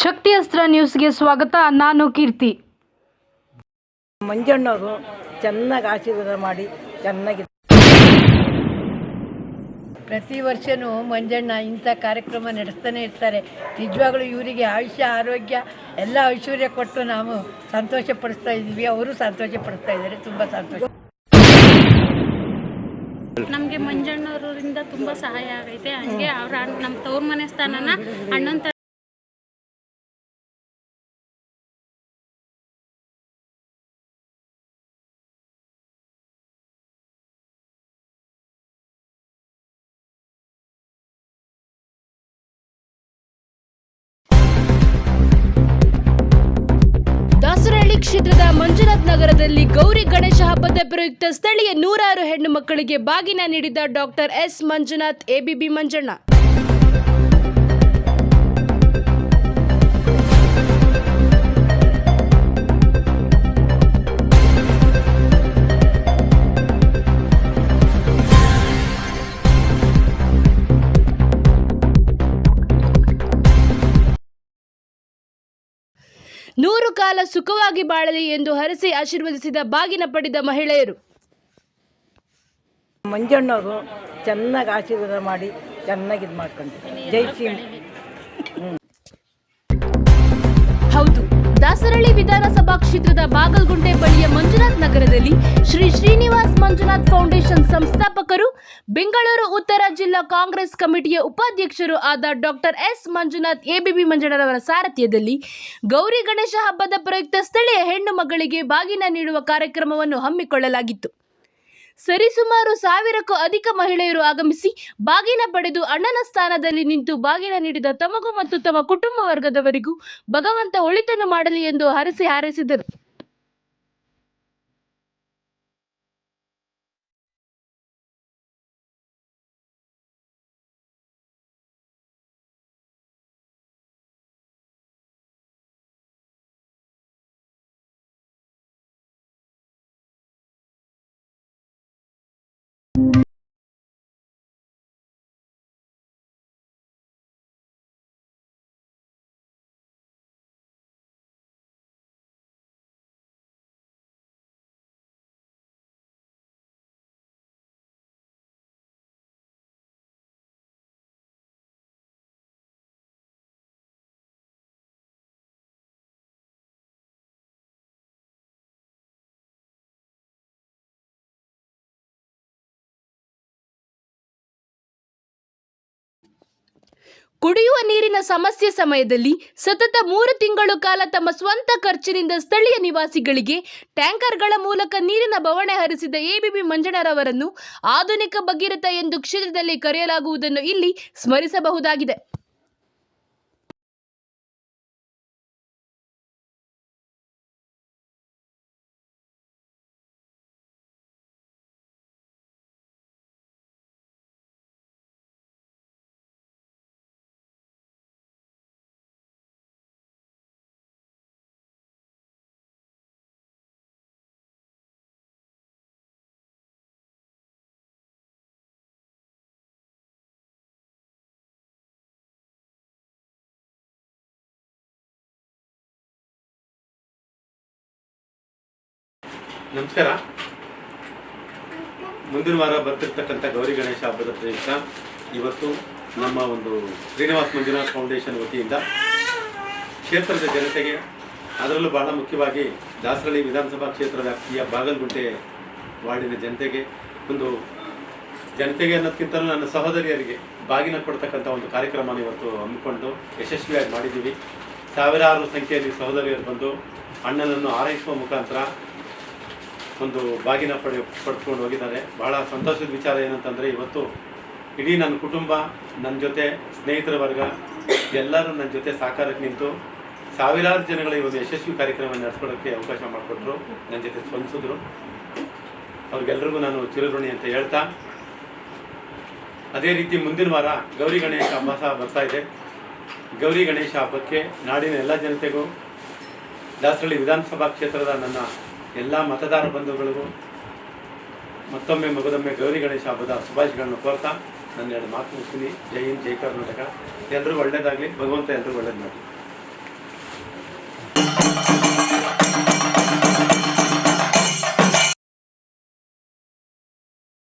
ಶಕ್ತಿ ಅಸ್ತ್ರ ನ್ಯೂಸ್ಗೆ ಸ್ವಾಗತ. ನಾನು ಕೀರ್ತಿ. ಮಂಜಣ್ಣವರು ಚೆನ್ನಾಗಿ ಆಶೀರ್ವಾದ ಮಾಡಿ ಚೆನ್ನಾಗಿ ಪ್ರತಿ ವರ್ಷವೂ ಮಂಜಣ್ಣ ಇಂಥ ಕಾರ್ಯಕ್ರಮ ನಡೆಸ್ತಾನೆ ಇರ್ತಾರೆ. ನಿಜವಾಗ್ಲೂ ಇವರಿಗೆ ಆಯುಷ್ಯ ಆರೋಗ್ಯ ಎಲ್ಲ ಐಶ್ವರ್ಯ ಕೊಟ್ಟು ನಾವು ಸಂತೋಷ ಪಡಿಸ್ತಾ ಇದ್ದೀವಿ. ಅವರು ಸಂತೋಷ ಪಡಿಸ್ತಾ ಇದ್ದಾರೆ. ತುಂಬ ಸಂತೋಷ. ನಮಗೆ ಮಂಜಣ್ಣವರಿಂದ ತುಂಬ ಸಹಾಯ ಆಗೈತೆ. ಹಂಗೆ ಅವ್ರ ನಮ್ಮ ತವ್ರ ಮನೆ ಸ್ಥಾನನ ಅಣ್ಣನ ಕ್ಷೇತ್ರದ ಮಂಜುನಾಥ್ ನಗರದಲ್ಲಿ ಗೌರಿ ಗಣೇಶ ಹಬ್ಬದ ಪ್ರಯುಕ್ತ ಸ್ಥಳೀಯ ನೂರಾರು ಹೆಣ್ಣು ಮಕ್ಕಳಿಗೆ ಬಾಗಿನ ನೀಡಿದ doctor S Manjunath, ABB Manjanna. ನೂರು ಕಾಲ ಸುಖವಾಗಿ ಬಾಳಲಿ ಎಂದು ಹರಸಿ ಆಶೀರ್ವದಿಸಿದ ಬಾಗಿನ ಪಡೆದ ಮಹಿಳೆಯರು. ಮಂಜಣ್ಣವರು ಚೆನ್ನಾಗಿ ಆಶೀರ್ವಾದ ಮಾಡಿ ಚೆನ್ನಾಗಿ ಇದು ಮಾಡ್ಕೊಂಡು ಜೈ ಸಿಂಗ್. ಹೌದು ದಾಸರಳ್ಳಿ ವಿಧಾನಸಭಾ ಕ್ಷೇತ್ರದ ಬಾಗಲಗುಂಟೆ ಬಳಿಯ ಮಂಜುನಾಥ್ ನಗರದಲ್ಲಿ ಶ್ರೀ ಶ್ರೀನಿವಾಸ್ ಮಂಜುನಾಥ್ ಫೌಂಡೇಶನ್ ಸಂಸ್ಥಾಪಕರು, ಬೆಂಗಳೂರು, ಉತ್ತರ ಜಿಲ್ಲಾ ಕಾಂಗ್ರೆಸ್ ಕಮಿಟಿಯ ಉಪಾಧ್ಯಕ್ಷರು ಆದ ಡಾಕ್ಟರ್ ಎಸ್ ಮಂಜುನಾಥ್ ಎಬಿಬಿ ಮಂಜಣ್ಣರವರ ಸಾರಥ್ಯದಲ್ಲಿ ಗೌರಿ ಗಣೇಶ ಹಬ್ಬದ ಪ್ರಯುಕ್ತ ಸ್ಥಳೀಯ ಹೆಣ್ಣು ಮಗಳಿಗೆ ಬಾಗಿನ ನೀಡುವ ಕಾರ್ಯಕ್ರಮವನ್ನು ಹಮ್ಮಿಕೊಳ್ಳಲಾಗಿತ್ತು. ಸರಿಸುಮಾರು ಸಾವಿರಕ್ಕೂ ಅಧಿಕ ಮಹಿಳೆಯರು ಆಗಮಿಸಿ ಬಾಗಿನ ಪಡೆದು ಅಣ್ಣನ ಸ್ಥಾನದಲ್ಲಿ ನಿಂತು ಬಾಗಿನ ನೀಡಿದ ತಮಗೂ ಮತ್ತು ತಮ್ಮ ಕುಟುಂಬ ವರ್ಗದವರಿಗೂ ಭಗವಂತ ಒಳಿತನ್ನು ಮಾಡಲಿ ಎಂದು ಹರಸಿ ಹಾರೈಸಿದರು. ಕುಡಿಯುವ ನೀರಿನ ಸಮಸ್ಯೆ ಸಮಯದಲ್ಲಿ ಸತತ ಮೂರು ತಿಂಗಳು ಕಾಲ ತಮ್ಮ ಸ್ವಂತ ಖರ್ಚಿನಿಂದ ಸ್ಥಳೀಯ ನಿವಾಸಿಗಳಿಗೆ ಟ್ಯಾಂಕರ್ಗಳ ಮೂಲಕ ನೀರಿನ ಬವಣೆ ಹರಿಸಿದ ಎಬಿಬಿ ಮಂಜಣ್ಣರವರನ್ನು ಆಧುನಿಕ ಭಗೀರಥ ಎಂದು ಕ್ಷೇತ್ರದಲ್ಲಿ ಕರೆಯಲಾಗುವುದನ್ನು ಇಲ್ಲಿ ಸ್ಮರಿಸಬಹುದಾಗಿದೆ. ನಮಸ್ಕಾರ. ಮುಂದಿನ ವಾರ ಬರ್ತಿರ್ತಕ್ಕಂಥ ಗೌರಿ ಗಣೇಶ ಹಬ್ಬದ ಪ್ರಯುಕ್ತ ಇವತ್ತು ನಮ್ಮ ಒಂದು ಶ್ರೀನಿವಾಸ್ ಮಂಜುನಾಥ್ ಫೌಂಡೇಶನ್ ವತಿಯಿಂದ ಕ್ಷೇತ್ರದ ಜನತೆಗೆ, ಅದರಲ್ಲೂ ಬಹಳ ಮುಖ್ಯವಾಗಿ ದಾಸರಳ್ಳಿ ವಿಧಾನಸಭಾ ಕ್ಷೇತ್ರ ವ್ಯಾಪ್ತಿಯ ಬಾಗಲಗುಂಟೆ ವಾರ್ಡಿನ ಜನತೆಗೆ, ಒಂದು ಜನತೆಗೆ ಅನ್ನೋದಕ್ಕಿಂತಲೂ ನನ್ನ ಸಹೋದರಿಯರಿಗೆ ಬಾಗಿನ ಕೊಡ್ತಕ್ಕಂಥ ಒಂದು ಕಾರ್ಯಕ್ರಮನ ಇವತ್ತು ಹಮ್ಮಿಕೊಂಡು ಯಶಸ್ವಿಯಾಗಿ ಮಾಡಿದ್ದೀವಿ. ಸಾವಿರಾರು ಸಂಖ್ಯೆಯಲ್ಲಿ ಸಹೋದರಿಯರು ಬಂದು ಅಣ್ಣನನ್ನು ಆರೈಸುವ ಮುಖಾಂತರ ಒಂದು ಬಾಗಿನ ಪಡೆ ಪಡ್ಕೊಂಡು ಹೋಗಿದ್ದಾರೆ. ಬಹಳ ಸಂತೋಷದ ವಿಚಾರ ಏನಂತಂದರೆ ಇವತ್ತು ಇಡೀ ನನ್ನ ಕುಟುಂಬ ನನ್ನ ಜೊತೆ ಸ್ನೇಹಿತರ ವರ್ಗ, ಎಲ್ಲರೂ ನನ್ನ ಜೊತೆ ಸಾಕಾರಕ್ಕೆ ನಿಂತು ಸಾವಿರಾರು ಜನಗಳ ಈ ಯಶಸ್ವಿ ಕಾರ್ಯಕ್ರಮ ನಡೆಸ್ಕೊಡೋಕ್ಕೆ ಅವಕಾಶ ಮಾಡಿಕೊಟ್ರು ನನ್ನ ಜೊತೆ ಸ್ಪಂದಿಸಿದ್ರು. ಅವ್ರಿಗೆಲ್ರಿಗೂ ನಾನು ಚಿರಋಣಿ ಅಂತ ಹೇಳ್ತಾ, ಅದೇ ರೀತಿ ಮುಂದಿನ ವಾರ ಗೌರಿ ಗಣೇಶ ಹಬ್ಬ ಸಹ ಬರ್ತಾ ಇದೆ. ಗೌರಿ ಗಣೇಶ ಹಬ್ಬಕ್ಕೆ ನಾಡಿನ ಎಲ್ಲ ಜನತೆಗೂ ದಾಸರಳ್ಳಿ ವಿಧಾನಸಭಾ ಕ್ಷೇತ್ರದ ನನ್ನ ಎಲ್ಲ ಮತದಾರ ಬಂಧುಗಳಿಗೂ ಮತ್ತೊಮ್ಮೆ ಮಗದೊಮ್ಮೆ ಗೌರಿ ಗಣೇಶ ಹಬ್ಬದ ಶುಭಾಶಯಗಳನ್ನು ಕೋರ್ತಾ ನನ್ನ ಎರಡು ಮಾತು ಮುಗಿಸ್ತೀನಿ. ಜೈ ಹಿಂದ್, ಜೈ ಕರ್ನಾಟಕ. ಎಲ್ರಿಗೂ ಒಳ್ಳೇದಾಗಲಿ. ಭಗವಂತ ಎಲ್ರಿಗೂ ಒಳ್ಳೇದು ಮಾಡಿ